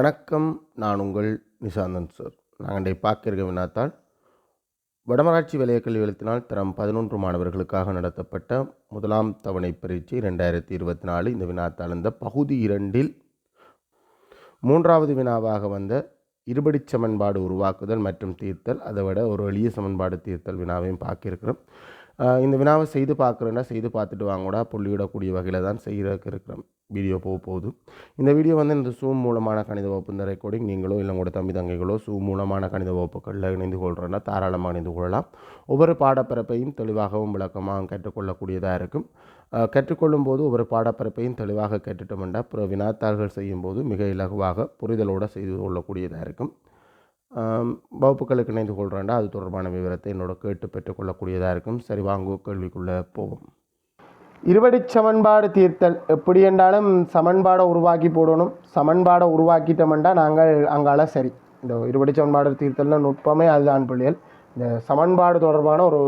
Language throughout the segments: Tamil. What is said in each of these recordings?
வணக்கம் நான் உங்கள் நிசாந்தன் சார். நாங்கள் பார்க்கிற வினாத்தால் வடமராட்சி வலய கல்வி தரம் பதினொன்று மாணவர்களுக்காக நடத்தப்பட்ட முதலாம் தவணை பரீட்சை ரெண்டாயிரத்தி இருபத்தி நாலு. இந்த வினாத்தாள் இந்த பகுதி இரண்டில் மூன்றாவது வினாவாக வந்த இருபடிச் சமன்பாடு உருவாக்குதல் மற்றும் தீர்த்தல். அதை விட ஒரு எளிய சமன்பாடு தீர்த்தல் வினாவையும் பார்க்கிருக்கிறோம் இந்த வினாவை செய்து பார்க்குறேன்னா செய்து பார்த்துட்டு வாங்கூடா புள்ளியிடக்கூடிய வகையில் தான் செய்கிறதுக்கு இருக்கிறோம். வீடியோ போக போகுது. இந்த வீடியோ வந்து இந்த சூம் மூலமான கணித வகுப்பு இந்த ரெக்கார்டிங் நீங்களோ இல்லை உங்களோட தம்பி தங்கைகளோ சூம் மூலமான கணித வகுப்புகளில் இணைந்து கொள்கிறோன்னா தாராளமாக இணைந்து கொள்ளலாம். ஒவ்வொரு பாடப்பரப்பையும் தெளிவாகவும் விளக்கமாகவும் கற்றுக்கொள்ளக்கூடியதாக இருக்கும். கற்றுக்கொள்ளும் போது ஒவ்வொரு பாடப்பரப்பையும் தெளிவாக கற்றுட்டோம்னா பிற வினாத்தாள்கள் செய்யும்போது மிக இலகுவாக புரிதலோடு செய்து கொள்ளக்கூடியதாக இருக்கும். வகுப்புகளுக்கு இணைந்து கொள்கிறேன்டா அது தொடர்பான விவரத்தை என்னோட கேட்டு பெற்றுக்கொள்ளக்கூடியதாக இருக்கும். சரி வாங்க கேள்விக்குள்ளே போவோம். இருபடி சமன்பாடு தீர்த்தல் எப்படி என்றாலும் சமன்பாடை உருவாக்கி போடணும். சமன்பாடை உருவாக்கிட்டோம்னா நாங்கள் அங்கால சரி. இந்த இருபடி சமன்பாடு தீர்த்தல்னு நுட்பமே அதுதான் பிள்ளைகள் இந்த சமன்பாடு தொடர்பான ஒரு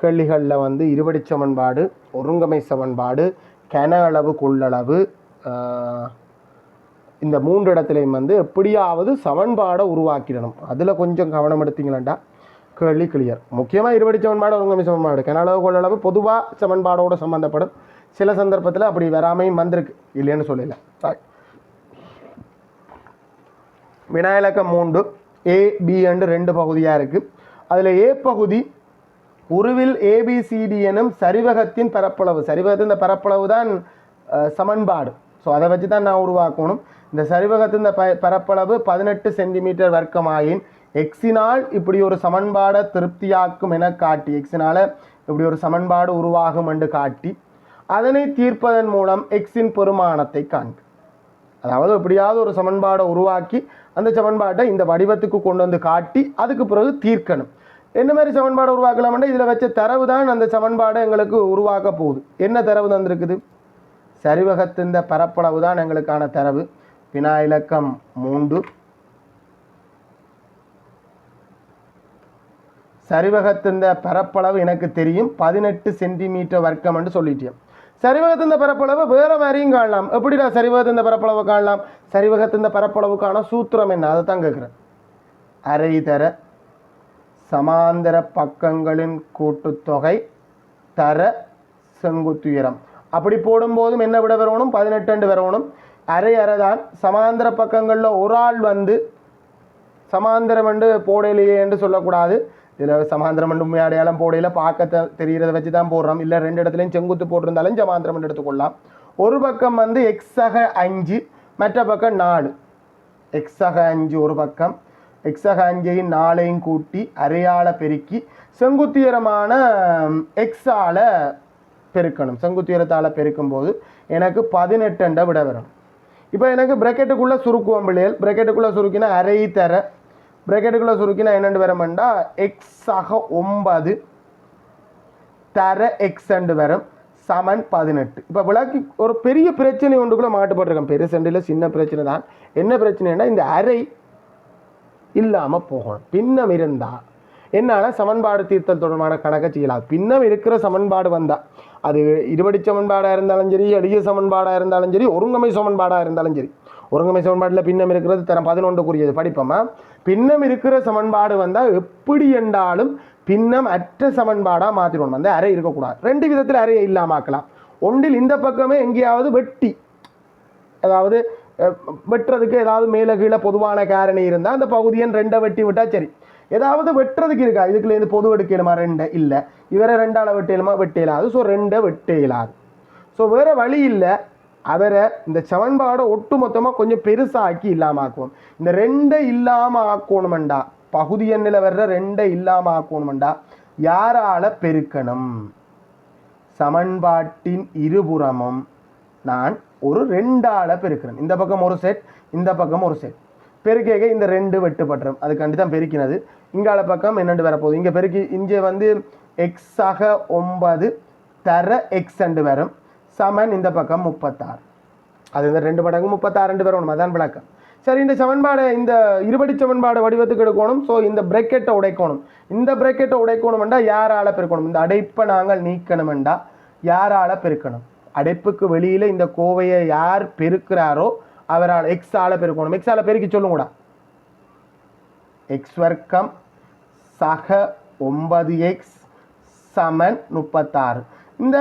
கேள்விகளில் வந்து இருபடி சமன்பாடு ஒருங்கமை சமன்பாடு கன அளவு கொள்ளளவு இந்த மூன்று இடத்துலையும் வந்து எப்படியாவது சமன்பாடை உருவாக்கிடணும். அதில் கொஞ்சம் கவனம் எடுத்தீங்களா கேள்வி கிளியர் முக்கியமாக இருபடி சமன்பாடு ஒருங்கமை சமன்பாடு. கனளவு கொள்ளளவு பொதுவாக சமன்பாடோடு சம்மந்தப்படும் சில சந்தர்ப்பத்தில் அப்படி வராமையும் வந்திருக்கு. இல்லைன்னு சொல்லல. Right. வினாயிலக்கம் மூன்று. ஏ பி என்று ரெண்டு பகுதியாக இருக்குது அதில் ஏ பகுதி உருவில் ஏபிசிடி எனும் சரிவகத்தின் பரப்பளவு. சரிவகத்தின் இந்த பரப்பளவு தான் சமன்பாடு. ஸோ அதை வச்சு தான் நான் உருவாக்கணும். இந்த சரிவகத்தின் இந்த ப பரப்பளவு பதினெட்டு சென்டிமீட்டர் வர்க்கமாயின் எக்ஸினால் இப்படி ஒரு சமன்பாடை திருப்தியாக்கும் என காட்டி எக்ஸினால் இப்படி ஒரு சமன்பாடு உருவாகும் என்று காட்டி அதனை தீர்ப்பதன் மூலம் எக்ஸின் பெருமானத்தை காண்பி அதாவது எப்படியாவது ஒரு சமன்பாடை உருவாக்கி அந்த சமன்பாட்டை இந்த வடிவத்துக்கு கொண்டு வந்து காட்டி அதுக்கு பிறகு தீர்க்கணும். என்ன மாதிரி சமன்பாடை உருவாக்கலாம்னா இதில் வச்ச தரவு தான் அந்த சமன்பாடை எங்களுக்கு உருவாக்க போகுது. என்ன தரவு தந்திருக்குது? சரிவகத்தின் பரப்பளவு தான் எங்களுக்கான தரவு. வினா இலக்கம் மூன்று. சரிவகத்தின் பரப்பளவு எனக்கு தெரியும். பதினெட்டு சென்டிமீட்டர் வர்க்கம் என்று சொல்லிட்டேன். சரிவகத்தின் பரப்பளவு வேற மாதிரியும் காணலாம். எப்படிடா சரிவகத்தின் பரப்பளவு காணலாம்? சரிவகத்தின் பரப்பளவுக்கான சூத்திரம் என்ன? அதை தான் கேட்குறேன். அரை தர சமாந்தர பக்கங்களின் கூட்டுத்தொகை தர செங்குத்துயரம் அப்படி போடும்போதும் என்ன விட வரணும்? பதினெட்டு வரணும். அரை அரை தான் சமாந்தர பக்கங்களில் ஒரு ஆள் வந்து சமாந்தரம் என்று போடையிலேயே என்று சொல்லக்கூடாது. இதில் சமாந்திரம் என்று அடையாளம் போடையில் பார்க்க தெரிகிறத வச்சு தான் போடுறோம். இல்லை ரெண்டு இடத்துலையும் செங்குத்து போட்டிருந்தாலும் சமாந்திரம் என்று எடுத்துக்கொள்ளலாம். ஒரு பக்கம் வந்து எக்ஸக அஞ்சு மற்ற பக்கம் நாலு. எக்ஸக அஞ்சு ஒரு பக்கம். எக்ஸக அஞ்சையும் நாளையும் கூட்டி அரையால பெருக்கி செங்குத்தியரமான எக்ஸால பெருக்கணும். செங்குத்தியரத்தால் பெருக்கும்போது எனக்கு பதினெட்டுண்ட விட வரும். இப்போ எனக்கு பிரக்கெட்டுக்குள்ளே சுருக்குவோம் பிள்ளைகள். பிரக்கெட்டுக்குள்ளே சுருக்கினா அரை தர பிரக்கெட்டுக்குள்ளே சுருக்கினா என்னென்று வரமெண்டா எக்ஸ் ஆக ஒன்பது தர எக்ஸ் அண்டு வரும் சமன் பதினெட்டு. இப்போ விளக்கி ஒரு பெரிய பிரச்சனை ஒன்றுக்குள்ளே மாட்டுப்பட்டிருக்கேன் பெரிய சண்டையில் சின்ன பிரச்சனை தான். என்ன பிரச்சனைன்னா இந்த அறை இல்லாமல் போகணும். பின்னம் இருந்தால் என்னால் சமன்பாடு தீர்த்தல் தொடர்பான கணக்கை செய்யலாம். பின்னம் இருக்கிற சமன்பாடு வந்தால் அது இருபடி சமன்பாடாக இருந்தாலும் சரி எளிய சமன்பாடாக இருந்தாலும் சரி ஒருங்கமை சமன்பாடாக இருந்தாலும் சரி ஒருங்கமை சமன்பாட்டில் பின்னம் இருக்கிறது தரம் பதினொன்றுக்குரியது. படிப்போமா? பின்னம் இருக்கிற சமன்பாடு வந்தால் எப்படி என்றாலும் பின்னம் அற்ற சமன்பாடாக மாற்றிடணும் அந்த அறை இருக்கக்கூடாது. ரெண்டு விதத்தில் அறையை இல்லாமாக்கலாம். ஒன்றில் இந்த பக்கமே எங்கேயாவது வெட்டி அதாவது வெட்டுறதுக்கு ஏதாவது மேலே கீழே பொதுவான காரணி இருந்தால் அந்த பகுதியன் ரெண்டை வெட்டி விட்டால் சரி. ஏதாவது வெட்டுறதுக்கு இருக்கா? இதுக்குள்ள இருந்து பொது எடுக்கலுமா ரெண்டை இல்லை. இவரை ரெண்டால் வெட்டலுமா? வெட்டலாது ஸோ ரெண்டை வெட்டலாது ஸோ வேறு வழி இல்லை. அவரை இந்த சமன்பாடை ஒட்டு மொத்தமாக கொஞ்சம் பெருசாக்கி இல்லாமல் ஆக்குவோம். இந்த ரெண்டை இல்லாமல் ஆக்கணுமெண்டா? பகுதி எண்ணில் வர்ற ரெண்டை இல்லாமல் ஆக்கணுமெண்டா? யாரால பெருக்கணும்? சமன்பாட்டின் இருபுறமும் நான் ஒரு ரெண்டால பெருக்கிறேன் இந்த பக்கம் ஒரு செட் இந்த பக்கம் ஒரு செட் பெருக்கேக இந்த ரெண்டு வெட்டுப்பட்டுரும். அதுக்காண்டி தான் பெருக்கினது. இங்கால பக்கம் என்னண்டு வரப்போகுது? இங்கே பெருக்கி இங்கே வந்து எக்ஸாக ஒன்பது தர எக்ஸ் அண்டு வரும். சமன் இந்த பக்கம் முப்பத்தாறு. அது இந்த ரெண்டு மடங்கு முப்பத்தாறு ரெண்டு பேர் உண்மை தான் விளக்கம். சரி இந்த சமன்பாடு இந்த இருபடி சமன்பாடு வடிவத்துக்கு எடுக்கணும். ஸோ இந்த பிரேக்கெட்டை உடைக்கணும். இந்த பிரேக்கெட்டை உடைக்கணுமெண்டா யாரால பெருக்கணும்? இந்த அடைப்பை நாங்கள் நீக்கணுமெண்டா யாரால் பெருக்கணும்? அடைப்புக்கு வெளியில் இந்த கோவையை யார் பெருக்கிறாரோ அவரால் எக்ஸ் பெருக்கணும். எக்ஸால் பெருக்கி சொல்லுங்கடா. எக்ஸ் வர்க்கம் சக ஒன்பது எக்ஸ் சமன் முப்பத்தாறு. இந்த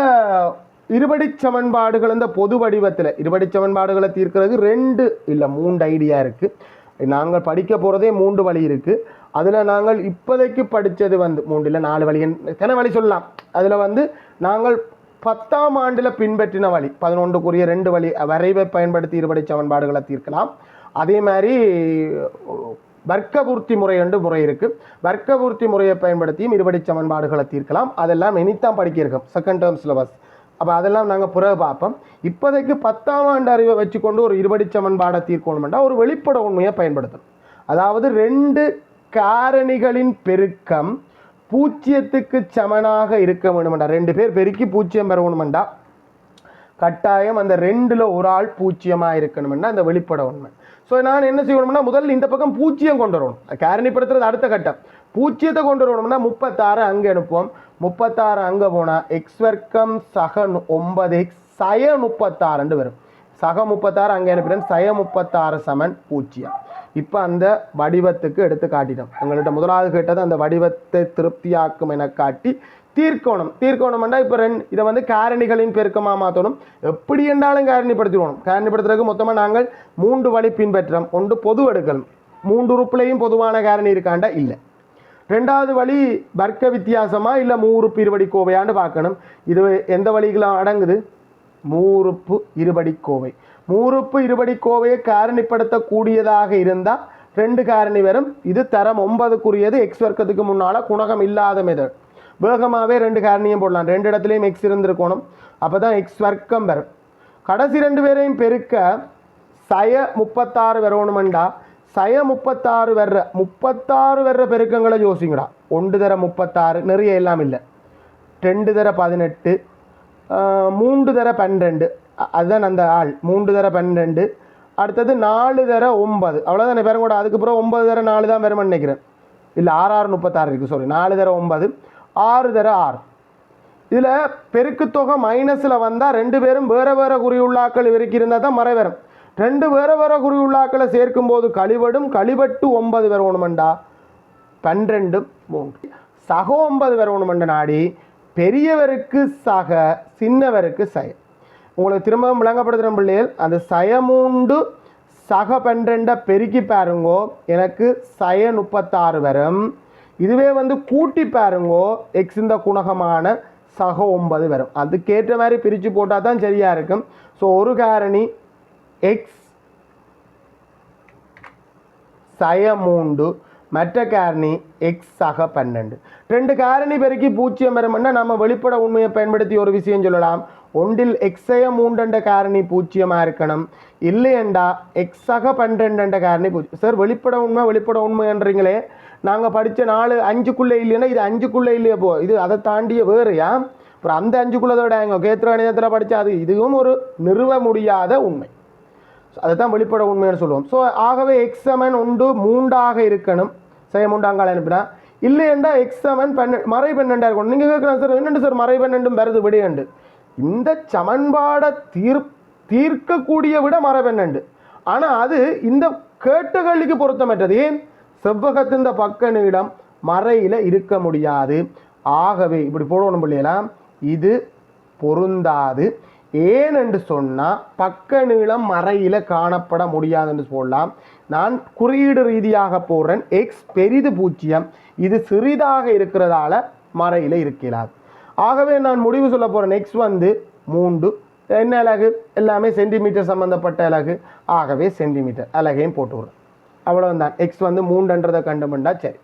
இருபடி சமன்பாடுகள் இந்த பொது வடிவத்தில் இருபடி சமன்பாடுகளை தீர்க்கிறது ரெண்டு இல்லை மூன்று ஐடியா இருக்குது நாங்கள் படிக்க போகிறதே மூன்று வழி இருக்குது அதில் நாங்கள் இப்போதைக்கு படித்தது வந்து மூன்றில் நாலு வழி எத்தனை வழி சொல்லலாம்? அதில் வந்து நாங்கள் பத்தாம் ஆண்டில் பின்பற்றின வழி பதினொன்றுக்குரிய ரெண்டு வழி வரைவை பயன்படுத்தி இருபடி சமன்பாடுகளை தீர்க்கலாம். அதே மாதிரி வர்க்கபூர்த்தி முறை என்று முறை இருக்குது வர்க்கபூர்த்தி முறையை பயன்படுத்தியும் இருபடி சமன்பாடுகளை தீர்க்கலாம். அதெல்லாம் இனித்தான் படிக்க இருக்கும். செகண்ட் டேர்ம் சிலபஸ் அப்போ அதெல்லாம் நாங்கள் பிறகு பார்ப்போம். இப்போதைக்கு பத்தாம் ஆண்டு அறிவை வச்சுக்கொண்டு ஒரு இருபடி சமன்பாடை தீர்க்கணுமெண்டா ஒரு வெளிப்பட உண்மையை பயன்படுத்தணும். அதாவது ரெண்டு காரணிகளின் பெருக்கம் பூஜ்ஜியத்துக்கு சமனாக இருக்க வேணுமெண்டா. ரெண்டு பேர் பெருக்கி பூஜ்ஜியம் பெறணுமெண்டா. கட்டாயம் அந்த ரெண்டில் ஒரு ஆள் பூஜ்ஜியமாக இருக்கணும்னா அந்த வெளிப்பட உண்மை. ஸோ நான் என்ன செய்யணும்னா முதல்ல இந்த பக்கம் பூஜ்ஜியம் கொண்டு வரணும். காரணிப்படுத்துறது அடுத்த கட்டம். பூஜ்ஜியத்தை கொண்டு வரணும்னா முப்பத்தாறு அங்கே அனுப்புவோம். முப்பத்தாறு அங்கே போனால் எக்ஸ் வர்க்கம் சக ஒன்பது எக்ஸ் சய முப்பத்தாறுண்டு வரும். சக முப்பத்தாறு அங்கே அனுப்பினேன். சய முப்பத்தாறு சமன் பூஜ்ஜியம். இப்போ அந்த வடிவத்துக்கு எடுத்து காட்டிட்டோம். உங்கள்கிட்ட முதலாவது கேட்டது அந்த வடிவத்தை திருப்தியாக்கும் என காட்டி தீர்க்கோணம். தீர்க்கோணம்னா இப்போ ரெண்டு இதை வந்து காரணிகளின் பெருக்கமாக மாற்றணும் எப்படி என்றாலும் காரணிப்படுத்திடுவோம். காரணிப்படுத்துறதுக்கு மொத்தமாக நாங்கள் மூன்று வழி பின்பற்றோம். ஒன்று பொது எடுக்கணும் மூன்று உறுப்புலையும் பொதுவான காரணி இருக்காண்டா? இல்லை. ரெண்டாவது வழி வர்க்க வித்தியாசமாக இல்லை மூறுப்பு இருபடி கோவையான்னு பார்க்கணும். இது எந்த வழிகளும் அடங்குது? மூறுப்பு இருபடி கோவை. மூறுப்பு இருபடி கோவையை காரணிப்படுத்தக்கூடியதாக இருந்தால் ரெண்டு காரணி வரும். இது தரம் ஒன்பதுக்குரியது. எக்ஸ் வர்க்கத்துக்கு முன்னால் குணகம் இல்லாத மெதட் வேகமாகவே ரெண்டு காரணியும் போடலாம். ரெண்டு இடத்துலையும் எக்ஸ் இருந்திருக்கணும். அப்போ தான் எக்ஸ் வர்க்கம் வரும். கடைசி ரெண்டு பேரையும் பெருக்க சய முப்பத்தாறு வரணுமெண்டா சய முப்பத்தாறு வர்ற முப்பத்தாறு வர்ற பெருக்கங்களை யோசிங்கடா. ஒன்று தர முப்பத்தாறு நிறைய எல்லாம் இல்லை. ரெண்டு தர பதினெட்டு மூன்று தர பன்னிரெண்டு. அதுதான் அந்த ஆள். மூன்று தர பன்னிரெண்டு. அடுத்தது நாலு தர ஒம்பது அவ்வளோதானே பேரும் கூட அதுக்கப்புறம் ஒம்பது தர நாலு தான் வரும்னு நினைக்கிறேன். இல்லை ஆறு ஆறு முப்பத்தாறு இருக்குது சாரி நாலு தர ஒன்பது ஆறு தர ஆறு. இதில் பெருக்குத்தொகை மைனஸில் வந்தால் ரெண்டு பேரும் வேறு வேறு குறியுள்ளாக்கள் இவருக்கு இருந்தால் தான் மறை வரும் ரெண்டு வேற வேற குறியுள்ளாக்களை சேர்க்கும்போது கழிவடும் கழிவட்டு ஒன்பது வரணுமெண்டா பன்னிரெண்டு மூன்று. சக ஒன்பது வரணுமெண்ட நாடி பெரியவருக்கு சக சின்னவருக்கு சய. உங்களுக்கு திரும்பவும் விளங்கப்படுத்துகிற பிள்ளைகள் அந்த சயமூண்டு சக பன்னிரெண்டை பெருக்கி பாருங்கோ. எனக்கு சய முப்பத்தாறு வரும். இதுவே வந்து கூட்டி பாருங்கோ. எக்ஸ் இந்த குணகமான சக ஒன்பது வரும். அதுக்கேற்ற மாதிரி பிரித்து போட்டால் தான் சரியாக இருக்கும். ஸோ ஒரு காரணி எக்ஸ் சய மூண்டு மற்ற காரணி எக்ஸ் சக பன்னெண்டு. ரெண்டு காரணி பெருக்கி பூஜ்ஜியம் வரும்னா நம்ம வெளிப்பட உண்மையை பயன்படுத்தி ஒரு விஷயம் சொல்லலாம். ஒன்றில் எக்ஸய மூன்றண்ட காரணி பூஜ்ஜியமாக இருக்கணும். இல்லையண்டா எக்ஸ் சக பன்னிரெண்டண்ட காரணி பூஜ்ஜியம் சார் வெளிப்பட உண்மை வெளிப்பட உண்மைன்றீங்களே நாங்கள் படித்த நாலு அஞ்சுக்குள்ளே இல்லைன்னா இது அஞ்சுக்குள்ளே இல்லையே போ. இது அதை தாண்டிய வேறுயா அப்புறம் அந்த அஞ்சுக்குள்ளதோட எங்கள் கேத்திர கணிதத்தில் படித்தா அது இதுவும் ஒரு நிறுவ முடியாத உண்மை. அதை தான் வெளிப்பட உண்மைன்னு சொல்லுவோம். ஸோ ஆகவே எக்ஸமன் உண்டு மூண்டாக இருக்கணும். செய்ய மூண்டாங்கால அனுப்பினா. இல்லையெண்டா எக்ஸமன் செவன் பன்ன மறை பன்னெண்டாக இருக்கணும். நீங்கள் கேட்கலாம் சார் என்னண்டு சார் மறை பன்னெண்டும் வருது விடையண்டு. இந்த சமன்பாடை தீர் தீர்க்கக்கூடிய விட மறை பன்னெண்டு ஆனால் அது இந்த கேட்டுகளுக்கு பொருத்தமற்றது. ஏன்? செவ்வகத்தின் பக்க நீளம் மறையில் இருக்க முடியாது. ஆகவே இப்படி போடணும் பிள்ளையலாம் இது பொருந்தாது. ஏன் என்று சொன்னால் பக்க நீளம் மறையில் காணப்பட முடியாது என்று சொல்லலாம். நான் குறியீடு ரீதியாக போடுறேன். எக்ஸ் பெரிது பூஜ்ஜியம். இது சிறிதாக இருக்கிறதால மறையில் இருக்கிறார். ஆகவே நான் முடிவு சொல்ல போகிறேன் எக்ஸ் வந்து மூன்று. என்ன அலகு? எல்லாமே சென்டிமீட்டர் சம்மந்தப்பட்ட அலகு. ஆகவே சென்டிமீட்டர் அலகையும் போட்டு விடுறேன். அவ்வளவுதான். எக்ஸ் வந்து மூன்றுன்றதை கண்டுபிண்டா சரி.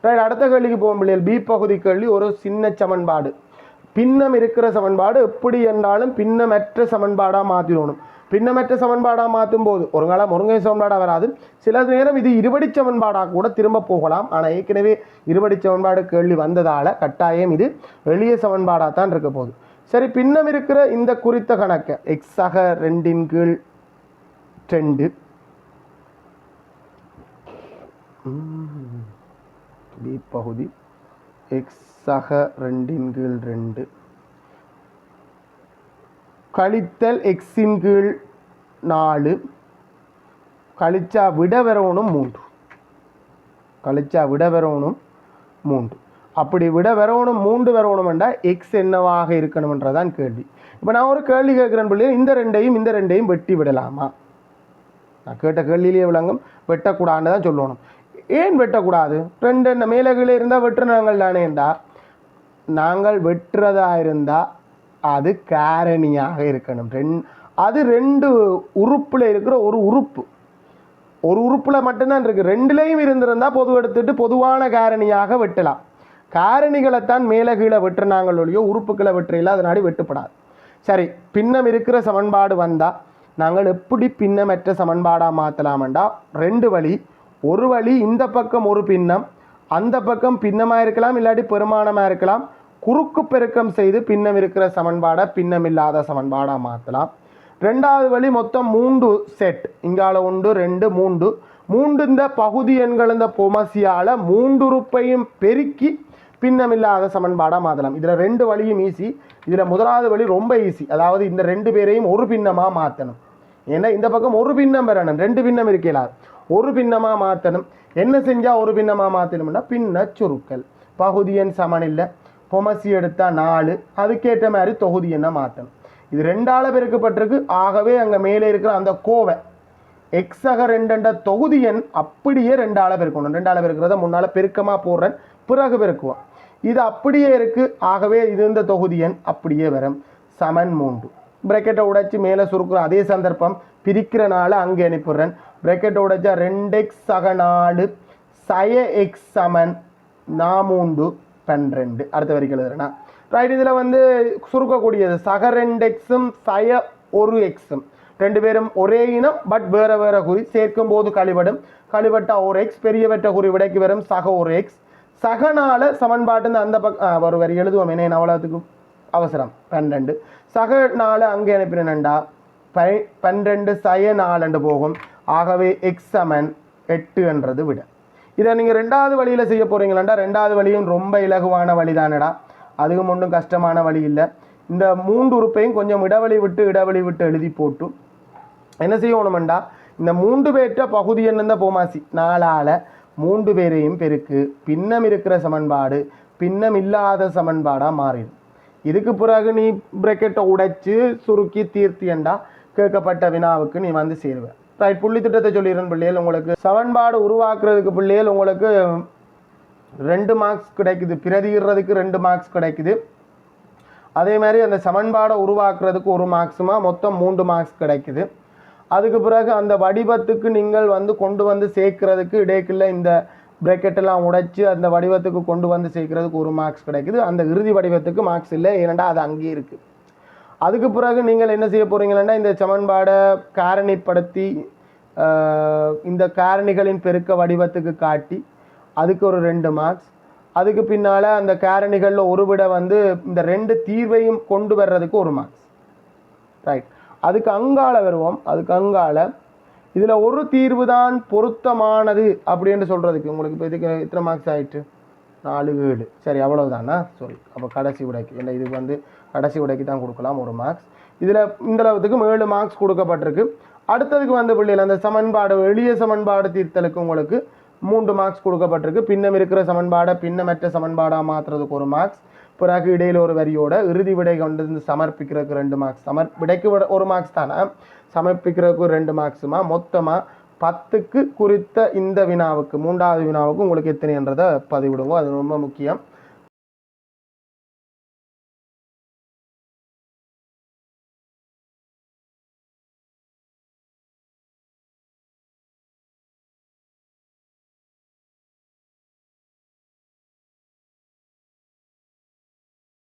ரைட் அடுத்த கேள்விக்கு போகும் பிள்ளைகள். பி பகுதி கேள்வி ஒரு சின்ன சமன்பாடு. பின்னம் இருக்கிற சமன்பாடு எப்படி என்றாலும் பின்னமற்ற சமன்பாடாக மாற்றிடணும் பின்னமற்ற சமன்பாடாக மாற்றும் போது ஒரு காலம் முருங்கை சமன்பாடாக வராது. சில நேரம் இது இருபடி சமன்பாடாக கூட திரும்ப போகலாம். ஆனால் ஏற்கனவே இருபடி சமன்பாடு கேள்வி வந்ததால் கட்டாயம் இது எளிய சமன்பாடாக தான் இருக்க போகுது. சரி பின்னம் இருக்கிற இந்த குறித்த கணக்கை எக்ஸாக ரெண்டின் கீழ் ரெண்டு. பகுதி எக்ஸ் சக ரெண்டின் கீழ் ரெண்டு. கழித்தல் எக்ஸின் கீழ் நாலு. கழிச்சா விட வரணும் மூன்று. கழிச்சா விட வரணும் மூன்று. அப்படி விட வரணும் மூன்று வரணுமெண்டா எக்ஸ் என்னவாக இருக்கணும்ன்றதான் கேள்வி. இப்போ நான் ஒரு கேள்வி கேட்குறேன் பிள்ளை இந்த ரெண்டையும் இந்த ரெண்டையும் வெட்டி விடலாமா? நான் கேட்ட கேள்வியிலேயே விளங்கும். வெட்டக்கூடாதுன்னு தான் சொல்லணும். ஏன் வெட்டக்கூடாது? ரெண்டு என்ன மேலே கீழே இருந்தால் தானே தானேண்டா நாங்கள் வெட்டுறதா இருந்தால் அது காரணியாக இருக்கணும். ரெண் அது ரெண்டு உறுப்பில் இருக்கிற ஒரு உறுப்பு. ஒரு உறுப்பில் மட்டும்தான் இருக்குது ரெண்டுலேயும் இருந்திருந்தால் பொது எடுத்துட்டு பொதுவான காரணியாக வெட்டலாம். காரணிகளைத்தான் மேலே கீழே வெட்டுனாங்கள் ஒழியோ உறுப்புகளை வெட்டுறையில் அதனாடி வெட்டுப்படாது. சரி பின்னம் இருக்கிற சமன்பாடு வந்தால் நாங்கள் எப்படி பின்னமற்ற சமன்பாடாக மாற்றலாமண்டா ரெண்டு வழி. ஒரு வழி இந்த பக்கம் ஒரு பின்னம் அந்த பக்கம் பின்னமாக இருக்கலாம் இல்லாட்டி பெருமானமாக இருக்கலாம். குறுக்கு பெருக்கம் செய்து பின்னம் இருக்கிற சமன்பாடை பின்னம் இல்லாத சமன்பாடாக மாற்றலாம் ரெண்டாவது வழி மொத்தம் மூன்று செட் இங்கால உண்டு ரெண்டு மூன்று. மூன்று இந்த பகுதி எண்கள் இந்த பொமசியால் மூன்றுறுப்பையும் பெருக்கி பின்னமில்லாத சமன்பாடாக மாற்றலாம் இதில் ரெண்டு வழியும் ஈஸி இதில் முதலாவது வழி ரொம்ப ஈஸி அதாவது இந்த ரெண்டு பேரையும் ஒரு பின்னமாக மாற்றணும் ஏன்னா இந்த பக்கம் ஒரு பின்னம் பெறணும் ரெண்டு பின்னம் இருக்கலாம் ஒரு பின்னமாக மாற்றணும் என்ன செஞ்சால் ஒரு பின்னமாக மாற்றணும்னா பின்ன சுருக்கல். பகுதியன் சமனில்லை சமன் இல்லை. பொமசி எடுத்தால் நாலு. அதுக்கேற்ற மாதிரி தொகுதி என்ன மாற்றணும் இது ரெண்டால் பெருக்கப்பட்டிருக்கு. ஆகவே அங்கே மேலே இருக்கிற அந்த கோவை. எக்ஸக ரெண்டண்ட தொகுதி எண் அப்படியே ரெண்டால் பெருக்கணும். ரெண்டால் பெருக்கிறத முன்னால் பெருக்கமாக போடுறேன். பிறகு பெருக்குவோம். இது அப்படியே இருக்குது ஆகவே இது இந்த தொகுதி எண் அப்படியே வரும். சமன் மூன்று. பிரக்கெட்டை உடைச்சி மேலே சுருக்குற அதே சந்தர்ப்பம் பிரிக்கிறனால அங்கே அனுப்பிடுறேன். பிரக்கெட்டை உடைச்சா ரெண்டு எக்ஸ் சக நாலு சய எக்ஸ் சமன் நாமூண்டு பன்னிரெண்டு. அடுத்த வரைக்கும் எழுதுறேன்னா. ரைட் இதில் வந்து சுருக்கக்கூடியது. சக ரெண்டு எக்ஸும் சய ஒரு எக்ஸும் ரெண்டு பேரும் ஒரே இனம் பட் வேறு வேறு குறி. சேர்க்கும் போது கழிவடும் கழிபட்டா ஒரு எக்ஸ் பெரியவற்ற குறி விடைக்கு வரும். சக ஒரு எக்ஸ் சகனால சமன்பாட்டுன்னு அந்த பக்கம் ஒரு வரி எழுதுவோம். என்ன அவ்வளோத்துக்கும் அவசரம். பன்னெண்டு சக நாள் அங்கே அனுப்பினேன்டா பை பன்னெண்டு சய நாலண்டு போகும். ஆகவே எக்ஸ் சமன் எட்டு என்றது விட. இதை நீங்கள் ரெண்டாவது வழியில் செய்ய போகிறீங்களாண்டா ரெண்டாவது வழியும் ரொம்ப இலகுவான வழி தானடா அதுவும் ஒன்றும் கஷ்டமான வழி இல்லை. இந்த மூன்று உறுப்பையும் கொஞ்சம் இடைவெளி விட்டு இடைவெளி விட்டு எழுதி போட்டு என்ன செய்யணுமெண்டா? இந்த மூன்று பேற்ற பகுதி என்னந்த போமாசி? நாளால் மூன்று பேரையும் பெருக்கு. பின்னம் இருக்கிற சமன்பாடு பின்னம் இல்லாத சமன்பாடாக மாறிடும். இதுக்கு பிறகு நீ பிரக்கெட்டை உடைச்சு சுருக்கி தீர்த்தியண்டா கேட்கப்பட்ட வினாவுக்கு நீ வந்து சேருவேன் ரைட் புள்ளி திட்டத்தை சொல்லிடுறேன் பிள்ளைகள். உங்களுக்கு சமன்பாடு உருவாக்குறதுக்கு பிள்ளைகள் உங்களுக்கு ரெண்டு மார்க்ஸ் கிடைக்குது. பிரதிகிறதுக்கு ரெண்டு மார்க்ஸ் கிடைக்குது. அதே மாதிரி அந்த சமன்பாடை உருவாக்குறதுக்கு ஒரு மார்க்ஸுமா மொத்தம் மூன்று மார்க்ஸ் கிடைக்குது. அதுக்கு பிறகு அந்த வடிவத்துக்கு நீங்கள் வந்து கொண்டு வந்து சேர்க்கறதுக்கு இடைக்குள்ள இந்த பிரக்கெட்டெல்லாம் உடைச்சு அந்த வடிவத்துக்கு கொண்டு வந்து சேர்க்கறதுக்கு ஒரு மார்க்ஸ் கிடைக்குது. அந்த இறுதி வடிவத்துக்கு மார்க்ஸ் இல்லை. ஏனெண்டா அது அங்கேயே இருக்குது அதுக்கு பிறகு நீங்கள் என்ன செய்ய போகிறீங்கன்னா இந்த சமன்பாடை காரணிப்படுத்தி இந்த காரணிகளின் பெருக்க வடிவத்துக்கு காட்டி அதுக்கு ஒரு ரெண்டு மார்க்ஸ் அதுக்கு பின்னால் அந்த காரணிகளில் ஒரு விட வந்து இந்த ரெண்டு தீர்வையும் கொண்டு வர்றதுக்கு ஒரு மார்க்ஸ் ரைட் அதுக்கு அங்கால வருவோம். அதுக்கு அங்கால இதில் ஒரு தீர்வு தான் பொருத்தமானது அப்படின்னு சொல்கிறதுக்கு உங்களுக்கு இப்போ இதுக்கு இத்தனை மார்க்ஸ் ஆகிட்டு நாலு ஏழு. சரி அவ்வளவுதானா? சாரி அப்போ கடைசி உடைக்கு. இல்லை இதுக்கு வந்து கடைசி உடைக்கு தான் கொடுக்கலாம் ஒரு மார்க்ஸ் இதில் இந்த அளவுக்கு ஏழு மார்க்ஸ் கொடுக்கப்பட்டிருக்கு. அடுத்ததுக்கு வந்த பிள்ளைகள் அந்த சமன்பாடு எளிய சமன்பாடு தீர்த்தலுக்கு உங்களுக்கு மூன்று மார்க்ஸ் கொடுக்கப்பட்டிருக்கு. பின்னம் இருக்கிற சமன்பாடை பின்னமற்ற சமன்பாடாக மாற்றுறதுக்கு ஒரு மார்க்ஸ் பிறகு இடையில் ஒரு வரியோட இறுதி விடை கொண்டு வந்து சமர்ப்பிக்கிறதுக்கு ரெண்டு மார்க்ஸ் சமர் விடைக்கு விட- ஒரு மார்க்ஸ் தானே? சமர்ப்பிக்கிறதுக்கு ரெண்டு மார்க்ஸுமா மொத்தமாக பத்துக்கு குறித்த இந்த வினாவுக்கு மூன்றாவது வினாவுக்கு உங்களுக்கு எத்தனைன்றதை பதிவிடுவோம் அது ரொம்ப முக்கியம்.